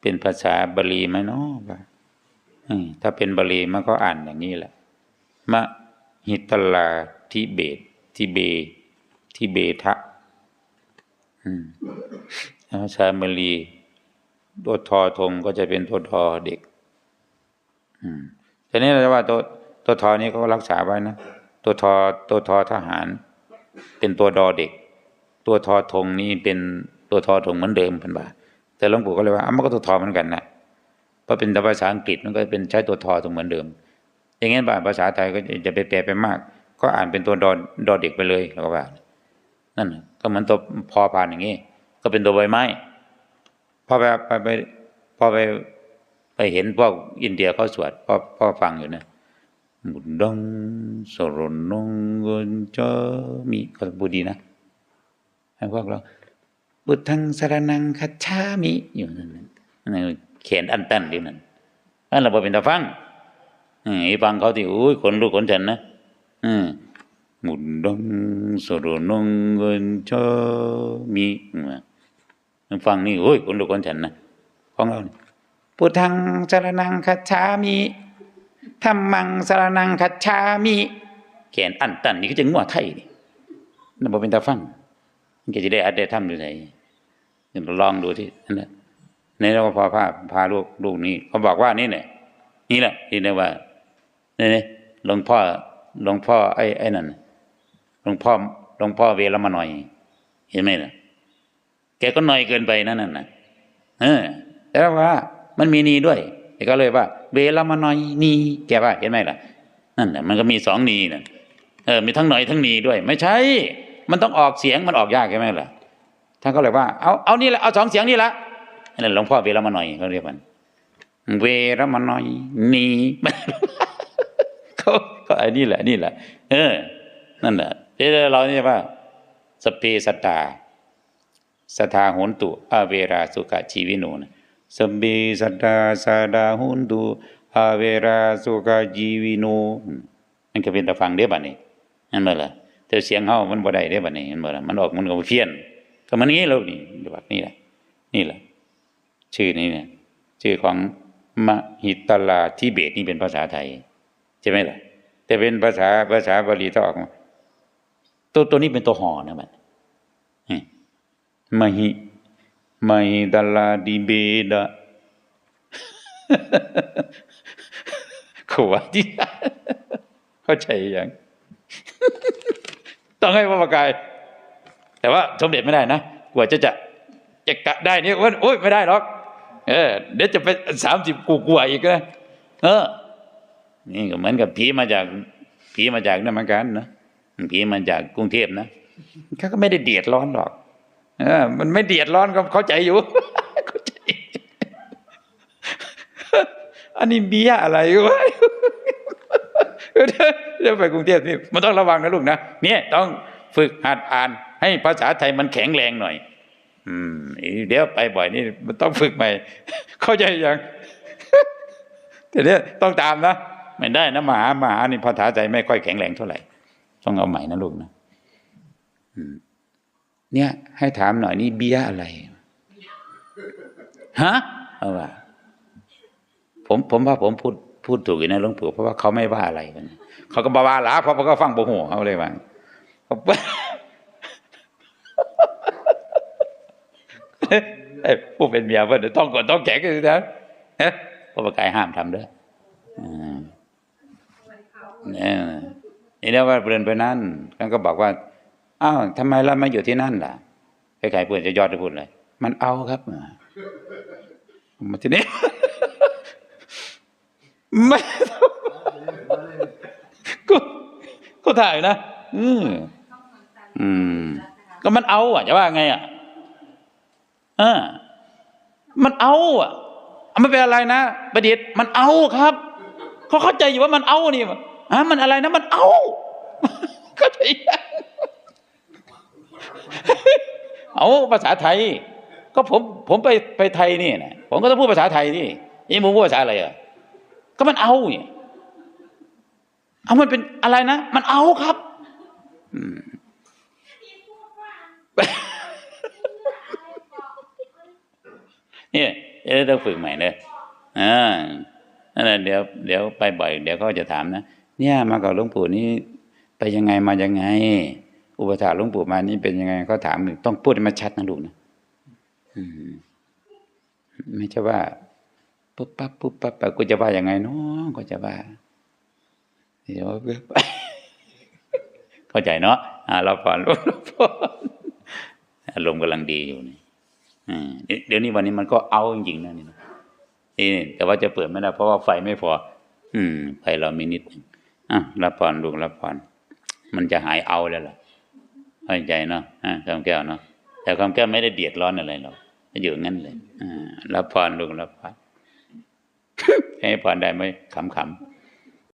เป็นภาษาบาลีไหมเนาะถ้าเป็นบาลีมันก็อ่านอย่างนี้แหละ มะหิตลาทิเบตทิเบทิเบทะอืมภาษาบาลีตัวทอทงก็จะเป็นตัวทอเด็ก อืมทีนี้เราจะว่าตัวตัวทอนี้เขารักษาไว้นะ ตัวทอตัวทอทหาร เป็นตัวดอเด็ก ตัวทอทงนี่เป็นตัวทอทงเหมือนเดิมพันบาท แต่หลวงปู่ก็เลยว่าอ้าวมันก็ตัวทอเหมือนกันนะเพราะเป็นภาษาอังกฤษมันก็เป็นใช้ตัวทอตรงเหมือนเดิม อย่างงั้นบาภาษาไทยก็จะไปแปลไปมาก ก็อ่านเป็นตัวดอดอเด็กไปเลยแล้วก็ว่านั่นก็เหมือนตัวพอพานอย่างงี้ ก็เป็นตัวใบไม้พอไปไปไปพอไปไปเห็นพวกอินเดียเขาสวดพ่อพ่อฟังอยู่นะบุดดงสรนงเงินจามีเขาพูดดีนะให้พวกเรา บุตทังสารนังคัจฉามิอยู่นั่นนั่นเขียนอันตันอยู่นั่นนั่นเราบ่เป็นตาฟังอืมไอ้ฟังเขาที่อุ้ยขนลุกขนฉันนะอืมหมุนดังสรนงเงินชอมีฟังนี่โอ้ยขนลุกขนฉันนะของเรานี่พุทธังสารนังคัจฉามิธรรมังสารนังคัจฉามิแขนอันตันนี่ก็จะงัวไทยนี่นั่นบ่เป็นตาฟัง มันก็จะได้อัดได้ทำดูไหนลองดูที่นั่นนะในเราก็พอพาพาลูกลูกนี่เขาบอกว่านี่เนี่ยนี่แหละที่เรียกว่านี่นี่หลวงพ่อหลวงพ่อไอ้ไอ้นั่นหลวงพ่อหลวงพ่อเวรมาหน่อย เห็นไหมล่ะ แกก็หน่อยเกินไปนั่นน่ะเออ แต่ว่ามันมีนีด้วยแกก็เลยว่า เวรมาหน่อยนีแกว่าเห็นไหมล่ะนั่นแหละมันก็มีสองนีนั่นเออมีทั้งหน่อยทั้งนีด้วย ไม่ใช่ มันต้องออกเสียงมันออกยากใช่ไหมล่ะท่านก็เลยว่าเอาเอานี่แหละเอาสองเสียงนี่ละนั่นหลวงพ่อเวรมาหน่อยเขาเรียกมัน เวรมนอยนีเขาก็ไอ้นี่แหละนี่แหละ เออ นั่นแหละเราเนี่ยว่า สเพสัตตาสทาโหนตุอาเวราสุขชีวิโนนะสพเพสัตตาสาดาโหนตุอาเวราสุขชีวิโนอืมมันก็เป็นตะฟังเด้บัดนี้นั่นบ่ล่ะ แต่เสียงเฮามันบ่ได้เด้บัดนี้เห็นบ่ล่ะมันออกมันก็เพี้ยน ก็มันนี้แล้วนี่แบบนี้แหละนี่แหละ ชื่อนี้เนี่ย ชื่อของมหิตลาทิเบตนี่เป็นภาษาไทยใช่ไหมล่ะ แต่เป็นภาษาภาษาบาลีต้องออกมาตัวตัวนี้เป็นตัวหอนะมันมหิมหิตลาดิเบดะขวาที่เข้าใจยัง ต้องให้พระประกาย แต่ว่าสมเด็จไม่ได้นะกว่าจะจะจะกะได้เนี่ยว่าโอ๊ยไม่ได้หรอกเออเดี๋ยวจะไปสามสิบกูกว่าอีกนะเออ นี่ก็เหมือนกับผีมาจากผีมาจากนั่นเหมือนกันนะผีมาจากกรุงเทพนะเขาก็ไม่ได้เดือดร้อนหรอกเออมันไม่เดือดร้อนก็เข้าใจอยู่เข้าใจอันนี้เบี้ยอะไรวะ เดี๋ยวไปกรุงเทพนี่มันต้องระวังนะลูกนะเนี่ยต้องฝึกหัดอ่านให้ภาษาไทยมันแข็งแรงหน่อย อืมเดี๋ยวไปบ่อยนี่มันต้องฝึกใหม่ เข้าใจยังแต่เนี้ยต้องตามนะไม่ได้นะมหามหานี่ภาษาใจไม่ค่อยแข็งแรงเท่าไหร่ ต้องเอาใหม่นะลูกนะอืมเนี่ย ให้ถามหน่อยนี่เบี้ยอะไรฮะเอาว่าผมผมว่าผมพูด พูดถูกอยู่นะหลวงปู่เพราะว่าเขาไม่ว่าอะไรกันเขาก็บาว่าหลาเพราะเขาก็ฟังโบหูเขาเลยว่าเขาเอ้ยผู้เป็นเมียเพื่อนต้องกดต้องแข็งกันนะเฮ้ยพระประกายห้ามทำเด้วยเนี่ยนี่แล้วว่าเปลี่ยนไปนั่นท่านก็บอกว่าอ้าวทำไมเราไม่อยู่ที่นั่นล่ะใครๆเพื่อนจะยอดจะพูดเลย มันเอาครับมาทีนี้ ไม่ก็ก็ถ่ายนะอืมอืม ก็มันเอา อะจะว่าไงอะเออมันเอา อะไม่เป็นอะไรนะประเดิษฐ์มันเอาครับเขาเข้าใจอยู่ว่ามันเอานี่อะมันอะไรนะมันเอาเข้าใจเอาภาษาไทย ก็ผมผมไปไปไทยนี่นะผมก็ต้องพูดภาษาไทยนี่นี่ผมพูดภาษาอะไรอะ ก็มันเอาเนี่ยเอามันเป็นอะไรนะ มันเอาครับเนี่ยเอ๊ะต้องฝึกใหม่เนอะอ่านั่นแหละเดี๋ยวเดี๋ยวไปบ่อยเดี๋ยวเขาจะถามนะเนี่ยมากับหลวงปู่นี่ไปยังไงมายังไง อุปถาหลวงปู่มานี่เป็นยังไงเขาถามต้องพูดให้มันชัดนะลูกนะอืมไม่ใช่ว่า ปุ๊บปั๊บปุ๊บปั๊บกูจะว่ายังไงเนาะก็จะว่าเดี๋ยวเข้าใจเนาะอ่าเราผ่อนเราผ่อนอารมณ์กำลังดีอยู่นี่เดี๋ยวนี้วันนี้มันก็เอาจริงๆนะนี่นี่แต่ว่าจะเปิดไม่ได้เพราะว่าไฟไม่พอ อืม ไฟเรามีนิดนึงอะรับผ่อนลูกรับผ่อนมันจะหายเอาแล้วล่ะเข้าใจเนาะอ่าคำแก้วเนาะแต่คำแก้วไม่ได้เดือดร้อนอะไรหรอกอยู่งั้นเลยอ่ารับผ่อนลูกรับผ่อน ให้ผ่อนได้ไหมขำๆ